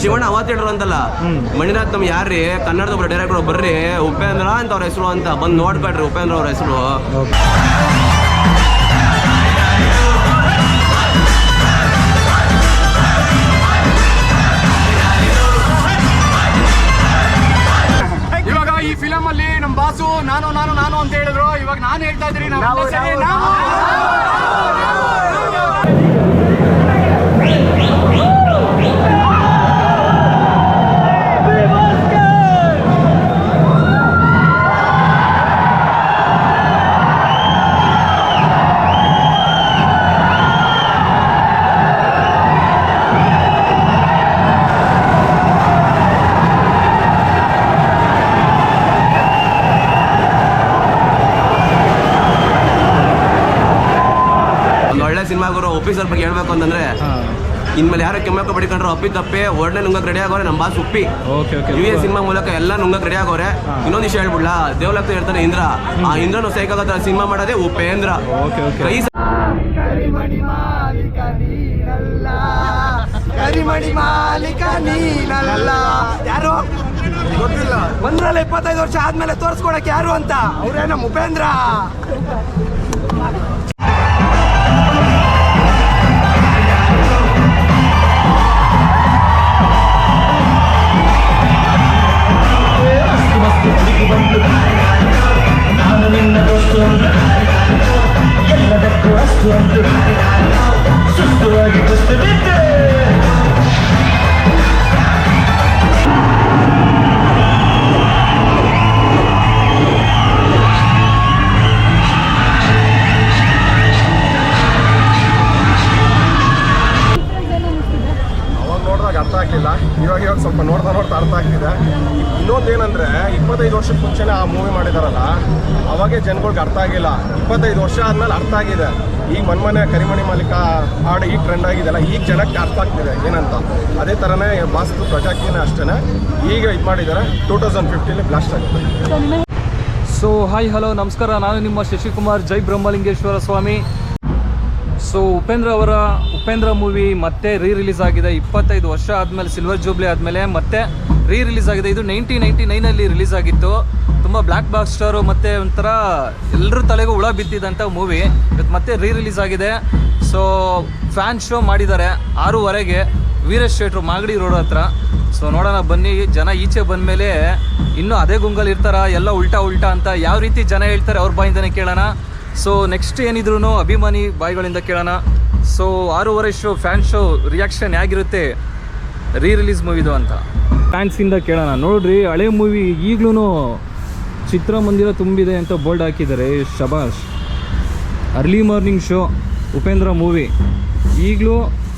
ಶಿವಣ್ಣ ಅವತ್ತು ಹೇಳಿದ್ರು ಅಂತಲ್ಲ ಮಣಿನಾಥ್ ನಮ್ ಯಾರ್ರಿ? ಕನ್ನಡದ ಒಬ್ಬರು ಡೈರೆಕ್ಟರ್ ಬರ್ರಿ ಉಪೇಂದ್ರ ಅಂತ ಅವ್ರ ಹೆಸರು ಅಂತ ಬಂದು ನೋಡ್ಬೇಡ್ರಿ ಉಪೇಂದ್ರ ಅವ್ರ ಹೆಸರು. ಇವಾಗ ಈ ಫಿಲಮ್ ಅಲ್ಲಿ ನಮ್ ಬಾಸು ನಾನು ನಾನು ನಾನು ಅಂತ ಹೇಳಿದ್ರು. ಇವಾಗ ನಾನು ಹೇಳ್ತಾ ಇದ್ದೀನಿ ಸಿನಿಮಾಗರು ಸ್ವಲ್ಪ ಬಗ್ಗೆ ಹೇಳ್ಬೇಕು ಅಂತಂದ್ರೆ ಇನ್ಮೇಲೆ ಯಾರು ಕೆಮ್ಮಕ್ಕ ಬಡಿಕೊಂಡ್ರು ಅಪ್ಪಿ ತಪ್ಪಿ ಒಳ್ಳೆ ನುಂಗಕ್ ರೆಡಿ ಆಗೋರೆ ನಮ್ಮ boss Uppi. Okay okay U A cinema ಮೂಲಕ ಎಲ್ಲ ನುಂಗಕ್ ರೆಡಿ ಆಗೋರೆ. ಇನ್ನೊಂದು ವಿಷಯ ಹೇಳ್ಬಿಡ್ಲಾ ದೇವಲಕ್ತ ಹೇಳ್ತಾನೆ ಇಂದ್ರ. ಆ ಇಂದ್ರನು ಸೈಕಾಗತ್ತ ಸಿನಿಮಾ ಮಾಡೋದೇ ಉಪೇಂದ್ರ. ಓಕೆ ಓಕೆ ಕೈ ಕರಿಮಣಿ ಮಾಲೀಕ ನೀನಲ್ಲ. ಯಾರು? ಗೊತ್ತಿಲ್ಲ. ಒಂದ್ರಲ್ಲ ಇಪ್ಪತ್ತೈದು ವರ್ಷ ಆದ್ಮೇಲೆ ತೋರಿಸ್ಕೊಡಕ್ ಯಾರು ಅಂತ? ಅವ್ರೇ ನಮ್ಮ ಉಪೇಂದ್ರ ಅವಾಗ ಇವಾಗ ಸ್ವಲ್ಪ ನೋಡ್ತಾ ನೋಡ್ತಾ ಅರ್ಥ ಆಗ್ತಿದೆ. ಇನ್ನೊಂದೇನಂದ್ರೆ, ಇಪ್ಪತ್ತೈದು ವರ್ಷದ ಮುಂಚೆನೇ ಆ ಮೂವಿ ಮಾಡಿದಾರಲ್ಲ, ಅವಾಗೆ ಜನಗಳ್ಗೆ ಅರ್ಥ ಆಗಿಲ್ಲ. ಇಪ್ಪತ್ತೈದು ವರ್ಷ ಆದ್ಮೇಲೆ ಅರ್ಥ ಆಗಿದೆ. ಈಗ ಮನ್ಮನೆ, ಕರಿಮಣಿ ಮಾಲೀಕ ಹಾಡು ಈಗ ಟ್ರೆಂಡ್ ಆಗಿದೆಲ್ಲ, ಈಗ ಜನಕ್ಕೆ ಅರ್ಥ ಆಗ್ತಿದೆ. ಏನಂತ? ಅದೇ ಥರನೇ ಬಾಸ್ತು ಪ್ರಜಾಕಿನೇ ಅಷ್ಟೇ ಈಗ ಇದು ಮಾಡಿದ್ದಾರೆ ಟೂ ತೌಸಂಡ್ ಫಿಫ್ಟೀಲಿ ಬ್ಲಾಸ್ಟ್ ಆಗಿದೆ. ಸೊ ಹಾಯ್ ಹಲೋ ನಮಸ್ಕಾರ. ನಾನು ನಿಮ್ಮ ಶಶಿಕುಮಾರ್, ಜೈ ಬ್ರಹ್ಮಲಿಂಗೇಶ್ವರ ಸ್ವಾಮಿ. ಸೊ ಉಪೇಂದ್ರ ಅವರ ಉಪೇಂದ್ರ ಮೂವಿ ಮತ್ತೆ ರೀ ರಿಲೀಸ್ ಆಗಿದೆ. ಇಪ್ಪತ್ತೈದು ವರ್ಷ ಆದಮೇಲೆ ಸಿಲ್ವರ್ ಜೂಬ್ಲಿ ಆದಮೇಲೆ ಮತ್ತೆ ರೀ ರಿಲೀಸ್ ಆಗಿದೆ. ಇದು ನೈನ್ಟೀನ್ ನೈಂಟಿ ನೈನಲ್ಲಿ ರಿಲೀಸ್ ಆಗಿತ್ತು. ತುಂಬ ಬ್ಲ್ಯಾಕ್ ಬಾಸ್ಟರು ಮತ್ತು ಒಂಥರ ಎಲ್ಲರ ತಲೆಗೂ ಹುಳ ಬಿದ್ದಿದ್ದಂಥ ಮೂವಿ ಇವತ್ತು ಮತ್ತೆ ರೀ ರಿಲೀಸ್ ಆಗಿದೆ. ಸೊ ಫ್ಯಾನ್ ಶೋ ಮಾಡಿದ್ದಾರೆ ಆರೂವರೆಗೆ ವೀರೇಶ್ ಶೆಟ್ರು ಮಾಗಡಿ ರೋಡ್ ಹತ್ರ. ಸೊ ನೋಡೋಣ, ಬನ್ನಿ. ಜನ ಈಚೆ ಬಂದಮೇಲೆ ಇನ್ನೂ ಅದೇ ಗುಂಗಲ್ಲಿ ಇರ್ತಾರ? ಎಲ್ಲ ಉಲ್ಟಾ ಉಲ್ಟಾ ಅಂತ ಯಾವ ರೀತಿ ಜನ ಹೇಳ್ತಾರೆ? ಅವ್ರ ಬಾಯಿಂದನೇ ಕೇಳೋಣ. ಸೊ ನೆಕ್ಸ್ಟ್ ಏನಿದ್ರು ಅಭಿಮಾನಿ ಬಾಯಿಗಳಿಂದ ಕೇಳೋಣ. ಸೊ ಆರೂವರೆ ಶೋ ಫ್ಯಾನ್ ಶೋ ರಿಯಾಕ್ಷನ್ ಹೇಗಿರುತ್ತೆ? ರೀ ರಿಲೀಸ್ ಮೂವಿದು ಅಂತ. ಫ್ಯಾನ್ಸಿಂದ ಕೇಳೋಣ. ನೋಡ್ರಿ, ಹಳೆ ಮೂವಿ ಈಗಲೂ ಚಿತ್ರಮಂದಿರ ತುಂಬಿದೆ ಅಂತ ಬೋರ್ಡ್ ಹಾಕಿದ್ದಾರೆ ಶಬಾಷ್. Early morning show Upendra movie ಈಗಲೂ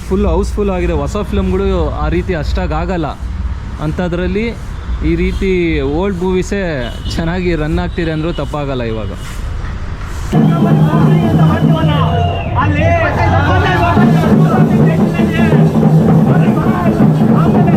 ಫುಲ್ ಹೌಸ್ಫುಲ್ ಆಗಿದೆ. ಹೊಸ ಫಿಲಮ್ಗಳು ಆ ರೀತಿ ಅಷ್ಟಾಗಿ ಆಗಲ್ಲ ಅಂಥದ್ರಲ್ಲಿ ಈ ರೀತಿ ಓಲ್ಡ್ ಮೂವೀಸೇ ಚೆನ್ನಾಗಿ ರನ್ ಆಗ್ತಿದೆ ಅಂದರೂ ತಪ್ಪಾಗಲ್ಲ ಇವಾಗ. ಸಕ್ಕತ್ತಾಗಿದೆ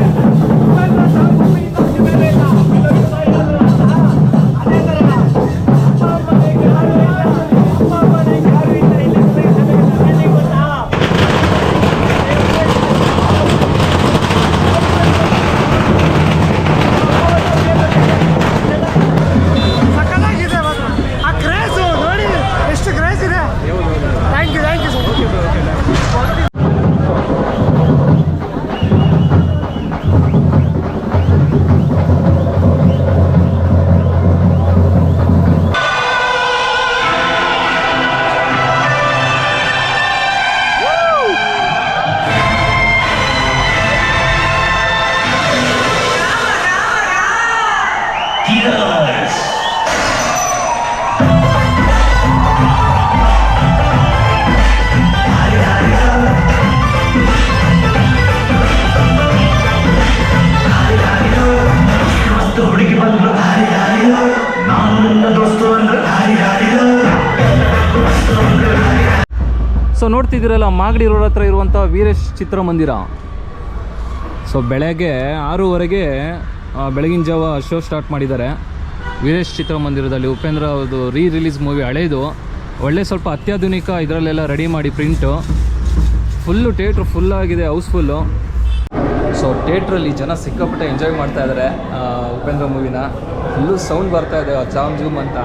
ಸೊ ನೋಡ್ತಿದ್ದೀರಲ್ಲ, ಮಾಗಡಿ ರೋಡ್ ಹತ್ರ ಇರುವಂಥ ವೀರೇಶ್ ಚಿತ್ರಮಂದಿರ. ಸೊ ಬೆಳಗ್ಗೆ ಆರೂವರೆಗೆ ಬೆಳಗಿನ ಜಾವ ಶೋ ಸ್ಟಾರ್ಟ್ ಮಾಡಿದ್ದಾರೆ. ವೀರೇಶ್ ಚಿತ್ರಮಂದಿರದಲ್ಲಿ ಉಪೇಂದ್ರ ಅವ್ರದ್ದು ರೀ ರಿಲೀಸ್ ಮೂವಿ ಹಳೇದು. ಒಳ್ಳೆ ಸ್ವಲ್ಪ ಅತ್ಯಾಧುನಿಕ ಇದರಲ್ಲೆಲ್ಲ ರೆಡಿ ಮಾಡಿ ಪ್ರಿಂಟು ಫುಲ್ಲು ಥಿಯೇಟ್ರ್ ಫುಲ್ಲಾಗಿದೆ ಹೌಸ್ಫುಲ್ಲು ಸೊ ಥಿಯೇಟ್ರಲ್ಲಿ ಜನ ಸಿಕ್ಕಾಪಟ್ಟೆ ಎಂಜಾಯ್ ಮಾಡ್ತಾ ಇದ್ದಾರೆ ಉಪೇಂದ್ರ ಮೂವಿನ ಫುಲ್ಲು ಸೌಂಡ್ ಬರ್ತಾ ಇದೆ ಜಾಮ್ ಜೂಮ್ ಅಂತ.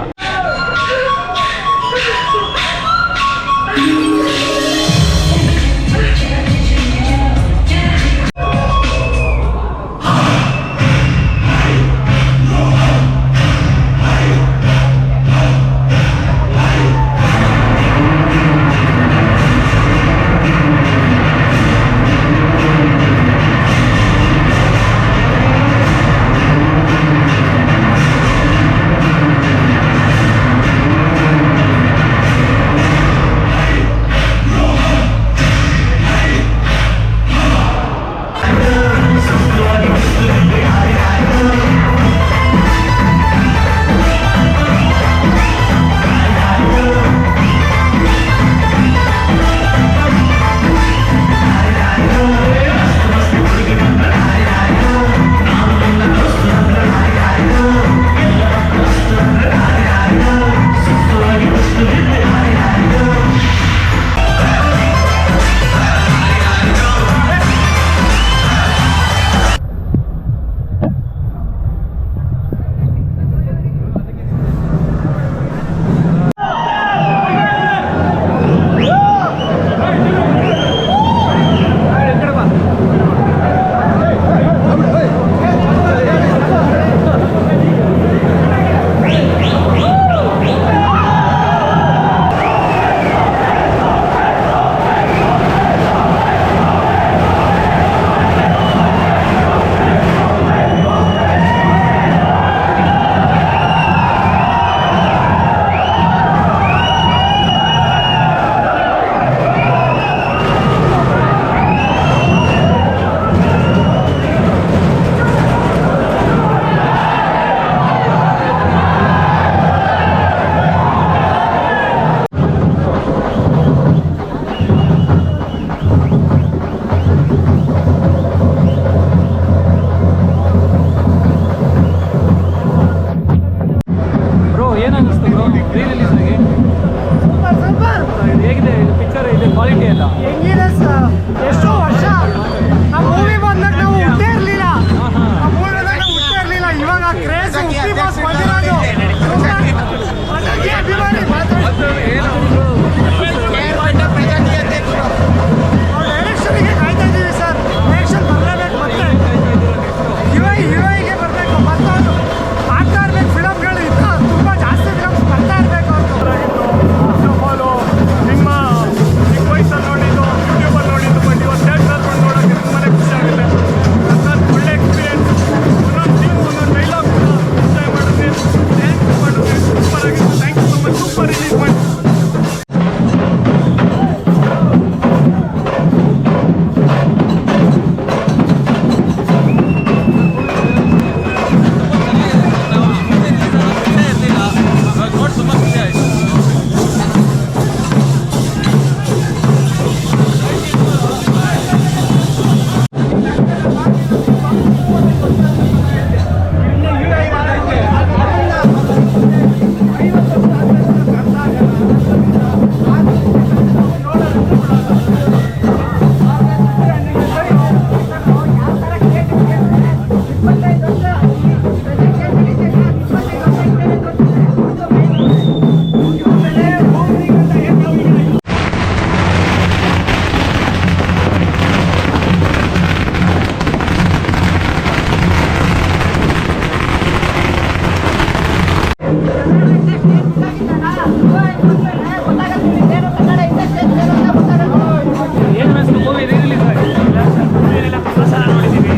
ಸೂಪರ್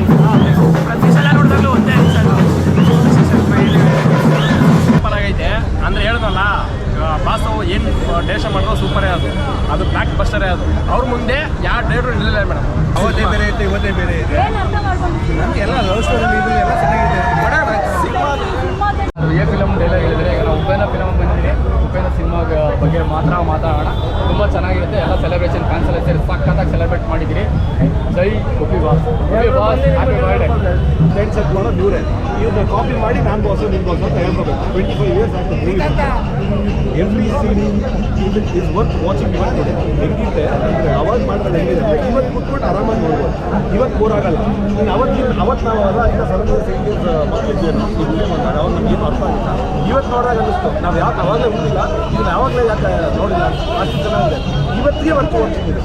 ಚೆನ್ನಾಗಿರುತ್ತೆ ಎಲ್ಲ ಸೆಲೆಬ್ರೇಷನ್ ಫ್ಯಾನ್ಸ್ ಎಲ್ಲ ಸೇರಿ ಸಖತ್ತಾಗಿ ಸೆಲೆಬ್ರೇಟ್ ಮಾಡಿದ್ದೀರಿ. ಜೈ Uppi boss. Uppi boss friends ಎತ್ಕೊಳ್ಳೋದು ದೂರ ಇವ್ರನ್ನ ಕಾಪಿ ಮಾಡಿ ನಾನು ಬಾಸು ನಿಮ್ಮ ಬಾಸು ಅಂತ ಹೇಳ್ಕೋಬೇಕು. ಟ್ವೆಂಟಿ ಫೈವ್ ಇಯರ್ಸ್ ಆಗ್ತದೆ every scene is worth watching ಇವತ್ತು ನೋಡಿ ಹೆಂಗಿದೆ ಅವಾಗ ಮಾಡಿದ್ರೆ ಹೆಂಗಿದೆ ಇವತ್ತು ಕೂತ್ಕೊಂಡು ಆರಾಮಾಗಿ ನೋಡ್ಬೋದು. ಇವತ್ತು ಬೋರ್ ಆಗಲ್ಲ. ಅವತ್ತು ಅವತ್ತಿನ ಅವತ್ತು ನಾವು ಅಲ್ಲ ಇನ್ನು ಸಡನ್ ಸೇಂಜಸ್ ಮಕ್ಕಳಿದ್ವಿ ನಾವು ಈ ವಿಡಿಯೋ ಬಂದಾಗ. ಅವಾಗ ನಮ್ಗೆ ಅರ್ಥ ಆಗಿಲ್ಲ ಇವತ್ತು ನೋಡಿದಾಗ ಅನ್ನಿಸ್ತು. ನಾವು ಯಾಕೆ ಅವಾಗಲೇ ಹೋಗಿಲ್ಲ? ಇದನ್ನು ಯಾವಾಗಲೇ ಯಾಕೆ ನೋಡಿಲ್ಲ? ಅಷ್ಟು ಚೆನ್ನಾಗಿದೆ ಇವತ್ತಿಗೆ ವರ್ಕ್ ಇದೆ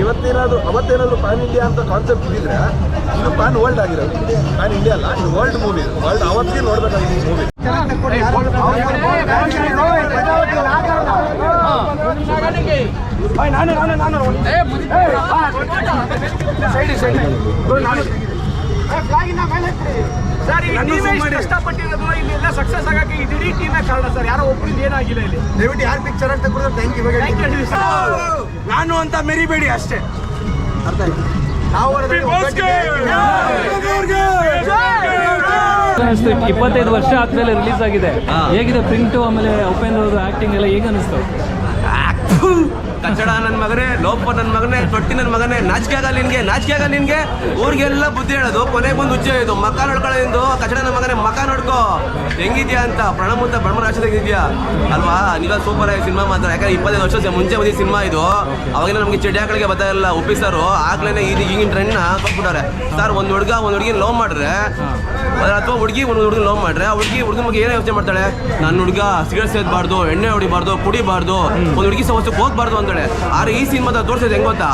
ಇವತ್ತೇನಾದರೂ ಅವತ್ತೇನಾದರೂ ಪ್ಯಾನ್ ಇಂಡಿಯಾ ಅಂತ ಕಾನ್ಸೆಪ್ಟ್ ಇದ್ದಿದ್ರೆ ಇದು ಪ್ಯಾನ್ ವರ್ಲ್ಡ್ ಆಗಿರೋದು. ಪ್ಯಾನ್ ಇಂಡಿಯಾ ಅಲ್ಲ ಇದು ವರ್ಲ್ಡ್ ಮೂವಿ ಇದು ವರ್ಲ್ಡ್ ಅವತ್ತಿಗೆ ನೋಡಬೇಕಾಗಿದೆ ಈ ಮೂವಿ ಸರ್ ಈಗ ಟೀಮೇ ಇಷ್ಟು ಕಷ್ಟಪಟ್ಟಿರೋದು ಇಲ್ಲಿ ಎಲ್ಲ ಸಕ್ಸಸ್ ಆಗಕ್ಕೆ ಇಡೀ ಟೀಮೇ ಕಾರಣ ಸರ್ ಯಾರೋ ಒಬ್ಬರಿಂದ ಏನಾಗಿಲ್ಲ ಇಲ್ಲಿ. ದಯವಿಟ್ಟು ಯಾರು ಪಿಕ್ಚರ್ ಅಂತ ಕೊಡೋದು ಥ್ಯಾಂಕ್ ಯು you, ನಾನು ಅಂತ ಮೆರಿಬೇಡಿ ಅಷ್ಟೇ. ಅರ್ಥ ಆಯ್ತು? ನಾವು ಇಪ್ಪತ್ತೈದು ವರ್ಷ ಆದ್ಮೇಲೆ ರಿಲೀಸ್ ಆಗಿದೆ. ಹೇಗಿದೆ ಪ್ರಿಂಟು ಆಮೇಲೆ ಉಪೇಂದ್ರ ಅವರು ಆಕ್ಟಿಂಗ್ ಎಲ್ಲ ಹೇಗೆ ಅನಿಸ್ತು? ಕಚ್ಚಡ ನನ್ನ ಮಗನೇ, ಲೋಪ ನನ್ನ ಮಗನೇ, ತೊಟ್ಟಿ ನನ್ನ ಮಗನೇ, ನಾಚಿಕೆ ಆಗಲ್ಲ ನಿನ್ಗೆ, ನಾಚಿಕೆ ಆಗಲ್ಲ ನಿನ್ಗೆ. ಊರಿಗೆಲ್ಲ ಬುದ್ಧಿ ಹೇಳೋದು, ಕೊನೆಗೆ ಬಂದು ಉಚ್ಚ ಇದು. ಮಕ್ಕ ನೋಡ್ಕೊಳ್ಳೋದು ಕಚ್ಚಡ ನನ್ನ ಮಗನೇ ಮಕ ನೋಡ್ಕೋ. ಹೆಂಗಿದ್ಯಾ ಅಂತ ಪ್ರಣಮುತ್ತ ಬ್ರಹ್ಮರಾಶಿದಾಗಿದ್ಯಾ ಅಲ್ವಾ? ನೀವ ಸೂಪರ್ ಆಗಿ ಸಿನಿಮಾ ಮಾತ್ರ ಯಾಕಂದ್ರೆ ಇಪ್ಪತ್ತೈದು ವರ್ಷ ಮುಂಚೆ ಬಂದಿದ್ದ ಸಿನಿಮಾ ಇದು. ಅವಾಗಿನ ನಮಗೆ ಚಿಡಿಯಾಗಳಿಗೆ ಬರ್ತಾ ಇಲ್ಲ ಉಪ್ಪಿ ಸರ್ ಆಗ್ಲೇನೆ ಇದು ಈಗಿನ ಟ್ರೆಂಡ್ನ ಕೊಟ್ಬಿಟ್ಟಾರೆ ಸರ್ ಒಂದು ಹುಡುಗ, ಒಂದು ಹುಡುಗಿ ಲವ್ ಮಾಡ್ರೆ ಅಥವಾ ಹುಡುಗಿ ಒಂದು ಹುಡುಗ ಲವ್ ಮಾಡ್ರೆ ಹುಡುಗಿ ಹುಡುಗನ ಬಗ್ಗೆ ಏನೋ ಯೋಚನೆ ಮಾಡ್ತಾಳೆ? ನನ್ನ ಹುಡುಗ ಸಿಗರೇಟ್ ಸೇದಬಾರ್ದು ಎಣ್ಣೆ ಹೊಡಿಬಾರ್ದು ಕುಡಿಬಾರ್ದು ಒಂದು ಹುಡುಗಿ ಸಮಸ್ಯೆ ಹೋಗ್ಬಾರ್ದು ಅಂತಾಳೆ. ಆದ್ರೆ ಈ ಸಿನಿಮಾ ತೋರಿಸಿದ ಹೆಂಗ್ ಗೊತ್ತಾ?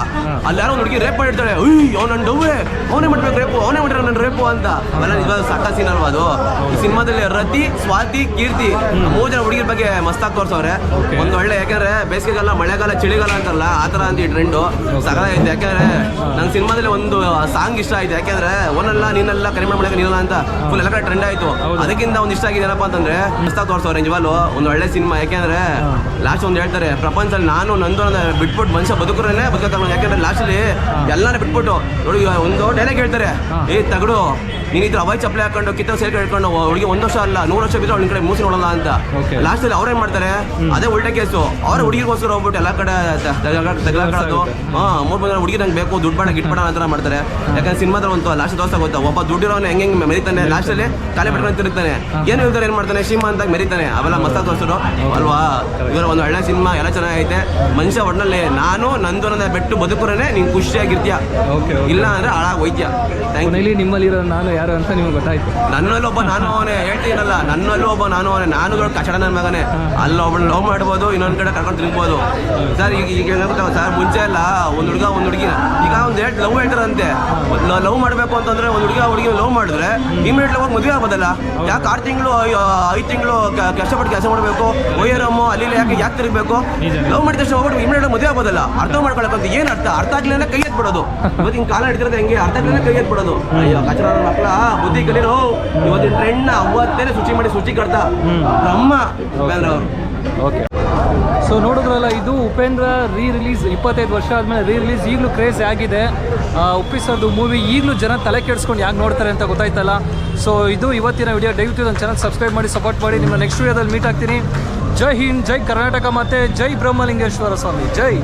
ಅಲ್ಲಿ ಯಾರೋ ಒಂದು ಹುಡುಗಿ ರೇಪ್ ಮಾಡಿರ್ತಾಳೆ. ಅಯ್ಯೋ ಅವ್ನು ನನ್ನ ಡವ್ವೆ ಅವನೇ ಮಾಡ್ಬೇಕು ರೇಪು ಅವನೇ ಮಾಡಿರೋ ನನ್ನ ರೇಪು ಅಂತ. ಅಲ್ಲ ನಿಜವಾದ ಸಾಕ ಸೀನ್ ಅಲ್ವಾ ಅದು? ಈ ಸಿನಿಮಾದಲ್ಲಿ ರತಿ ಸ್ವಾತಿ ಕೀರ್ತಿ ಮೂರು ಜನ ಹುಡುಗಿರ ಬಗ್ಗೆ ಮಸ್ತಾಗಿ ತೋರಿಸವ್ರೆ. ಒಂದು ಒಳ್ಳೆ ಯಾಕಂದ್ರೆ ಬೇಸಿಗೆಗಾಲ ಮಳೆಗಾಲ ಚಳಿಗಾಲ ಅಂತಲ್ಲ ಆ ಥರ ಅಂತ ಈ ಟ್ರೆಂಡು ಸಗಲಾಗೈತೆ ಯಾಕಂದ್ರೆ ನಂಗೆ ಸಿನಿಮಾದಲ್ಲಿ ಒಂದು ಸಾಂಗ್ ಇಷ್ಟ ಆಯ್ತು. ಯಾಕಂದ್ರೆ ಒಂದಲ್ಲ ನೀನಲ್ಲ ಕಡಿಮೆ ಮಾಡಕ್ಕೆ ನೀನಲ್ಲ ಅಂತ ಫುಲ್ ಎಲ್ಲ ಕಡೆ ಟ್ರೆಂಡ್ ಆಯ್ತು. ಅದಕ್ಕಿಂತ ಒಂದು ಇಷ್ಟ ಆಗಿದೆ ಏನಪ್ಪ ಅಂತಂದ್ರೆ ಮಸ್ತಾಗಿ ತೋರ್ಸವ್ರೆ ನಿಜವಾಗ್ಲು ಒಂದು ಒಳ್ಳೆ ಸಿನಿಮಾ ಯಾಕೆಂದ್ರೆ ಲಾಸ್ಟ್ ಒಂದು ಹೇಳ್ತಾರೆ ಪ್ರಪಂಚದಲ್ಲಿ ನಾನು ನಂದು ಬಿಟ್ಬಿಟ್ಟು ಮನುಷ್ಯ ಬದುಕರೇ ಬದುಕಲ್ಲ ಯಾಕೆಂದ್ರೆ ಲಾಸ್ಟಲ್ಲಿ ಎಲ್ಲಾನು ಬಿಟ್ಬಿಟ್ಟು ನೋಡಿ ಒಂದು ಡೈಲಾಗ್ ಹೇಳ್ತಾರೆ ಏ ತಗಡು ನೀನ್ ಇದ್ರ ಅವಾಯ್ ಚಪ್ಪಲಿ ಹಾಕೊಂಡು ಕಿತ್ತ ಸೇರ್ಕೊಂಡು ಹೇಳ್ಕೊಂಡು ಹುಡುಗಿ ಒಂದು ವರ್ಷ ಅಲ್ಲ ನೂರು ವರ್ಷ ಬಿದ್ರೆ ಅವಳ ಕಡೆ ಮೂಸಿ ನೋಡಲ್ಲ ಅಂತ. ಲಾಸ್ಟಲ್ಲಿ ಲಾಸ್ಟ್ ಅಲ್ಲಿ ಅವ್ರೇನ್ ಮಾಡ್ತಾರೆ ಅದೇ ಉಲ್ಟಾ ಕೇಸು. ಅವ್ರ ಹುಡುಗಿಗೋಸ್ಕರ ಹೋಗ್ಬಿಟ್ಟು ಎಲ್ಲ ಕಡೆ ತಗಲಾಕೊಳ್ಳೋದು ಹಾ ಮೂರ್ ಬಂದ್ರೆ ಹುಡುಗಿ ನಂಗೆ ಬೇಕು ದುಡ್ಡು ಬೇಡ ಗಿಟ್ಬೇಡ ಅಂತ ಮಾಡ್ತಾರೆ. ಯಾಕಂದ್ರೆ ಸಿನಿಮಾದಲ್ಲಿ ಒಂದು ಲಾಸ್ಟ್ ದೋಸ್ತ ಗೊತ್ತಾ ಒಬ್ಬ ದುಡ್ಡಿರೋನು ಹೆಂಗೆ ಹೆಂಗೆ ಮೆರಿತಾನೆ ಲಾಸ್ಟ್ ಅಲ್ಲಿ ತಲೆ ಬಿಟ್ಕೊಂಡು ತಿರುಗ್ತಾನೆ. ಏನು ಹೇಳ್ತಾರೆ ಏನ್ ಮಾಡ್ತಾನೆ ಸಿಂಹ ಅಂತ ಮೆರಿತಾನೆ. ಅವೆಲ್ಲ ಮಸ್ತಾಗಿ ತೋರಿಸಿದ್ರು ಅಲ್ವಾ? ಇವರ ಒಂದು ಒಳ್ಳೆ ಸಿನಿಮಾ ಎಲ್ಲ ಚೆನ್ನಾಗೈತೆ. ಮನುಷ್ಯ ಒಡ್ನಲ್ಲಿ ನಾನು ನಂದು ನನ್ನ ಬೆಟ್ಟು ಬದುಕುರೇ ನೀನು ಖುಷಿಯಾಗಿರ್ತೀಯ. ಇಲ್ಲ ಅಂದ್ರೆ ಹಾಳಾಗಿ ಹೋಯ್ತೀಯ ಥ್ಯಾಂಕ್ ಯು ಕೊನೆಯಲ್ಲಿ ನಿಮ್ಮಲ್ಲಿರೋ ನಾನು ಯಾರು ಅಂತ ನಿಮ್ಗೆ ಗೊತ್ತಾಯ್ತು. ನನ್ನಲ್ಲಿ ಒಬ್ಬ ನಾನು ಅವನೇ. ಹೇಳ್ತೀನಲ್ಲ ನನ್ನಲ್ಲಿ ಒಬ್ಬ ನಾನು ಅವನೇ. ನಾನು ಕಚಡ ನನ್ನ ಮಗನೇ ಅಲ್ಲಿ ಒಬ್ಬಳು ಲವ್ ಮಾಡ್ಬೋದು ಇನ್ನೊಂದ್ ಕಡೆ ಕರ್ಕೊಂಡು ತಿನ್ಬೋದು ಸರ್ ಈಗ ಈಗ ಸರ್ ಮುಂಚೆ ಎಲ್ಲ ಒಂದು ಹುಡುಗ ಒಂದು ಹುಡುಗಿ. ಈಗ ಒಂದು ಹೇಳ್ ಲವ್ ಹೇಳ್ತಾರಂತೆ. ಲವ್ ಮಾಡಬೇಕು ಅಂತಂದ್ರೆ ಒಂದು ಹುಡುಗ ಹುಡುಗಿ ಲವ್ ಮಾಡಿದ್ರೆ ಇಮಿಡಿಯೇಟ್ ಹೋಗಿ ಮದುವೆ ಆಗೋದಲ್ಲ? ಯಾಕೆ ಆರು ತಿಂಗಳು ಐದು ತಿಂಗಳು ಕಷ್ಟಪಟ್ಟು ಕೆಲಸ ಮಾಡಬೇಕು? ಒಯ್ಯರಮ್ಮು ಅಲ್ಲಿ ಯಾಕೆ ಯಾಕೆ ತಿರುಗಬೇಕು? ಲವ್ ಮಾಡಿದ ತಕ್ಷಣ ಹೋಗ್ಬಿಟ್ಟು ಇಮಿಡಿಯೇಟ್ ಮದುವೆ ಆಗೋದಲ್ಲ? ಅರ್ಥ ಮಾಡ್ಕೊಳಕ್ಕಂತ ಏನು ಅರ್ಥ? ಅರ್ಥ ಆಗ್ಲೇನೆ ಕೈ ಎತ್ಬಿಡೋದು. ಇವತ್ತಿನ ಕಾಲ ಹಿಡಿದ್ರೆ ಹೆಂಗೆ? ಅರ್ಥ ಆಗಲಿಲ್ಲ ಕೈ ಎತ್ಬಿಡೋದು. ಅಯ್ಯೋ ಕಚರ ಮಕ್ಕಳ ಬುದ್ಧಿ ಕಲೀರೋ ಇವತ್ತಿನ ಟ್ರೆಂಡ್ನ ಅವತ್ತೇನೆ ಶುಚಿ ಮಾಡಿ ಶುಚಿ ಕಡ್ತಾ ಬ್ರಹ್ಮ. ಅವರು. ಓಕೆ ಸೊ ನೋಡಿದ್ರಲ್ಲ, ಇದು ಉಪೇಂದ್ರ ರೀ ರಿಲೀಸ್ ಇಪ್ಪತ್ತೈದು ವರ್ಷ ಆದಮೇಲೆ ರೀ ರಿಲೀಸ್ ಈಗಲೂ ಕ್ರೇಜ್ ಆಗಿದೆ. ಉಪ್ಪಿಸೋದು ಮೂವಿ ಈಗಲೂ ಜನ ತಲೆ ಕೆಡಿಸ್ಕೊಂಡು ಯಾಕೆ ನೋಡ್ತಾರೆ ಅಂತ ಗೊತ್ತಾಯ್ತಲ್ಲ. ಸೊ ಇದು ಇವತ್ತಿನ ವಿಡಿಯೋ ದಯವಿಟ್ಟು ನನ್ನ ಚಾನಲ್ ಸಬ್ಸ್ಕ್ರೈಬ್ ಮಾಡಿ ಸಪೋರ್ಟ್ ಮಾಡಿ. ನಿಮ್ಮ ನೆಕ್ಸ್ಟ್ ವಿಡಿಯೋದಲ್ಲಿ ಮೀಟ್ ಆಗ್ತೀನಿ. ಜೈ ಹಿಂದ್, ಜೈ ಕರ್ನಾಟಕ ಮತ್ತು ಜೈ ಬ್ರಹ್ಮಲಿಂಗೇಶ್ವರ ಸ್ವಾಮಿ. ಜೈ.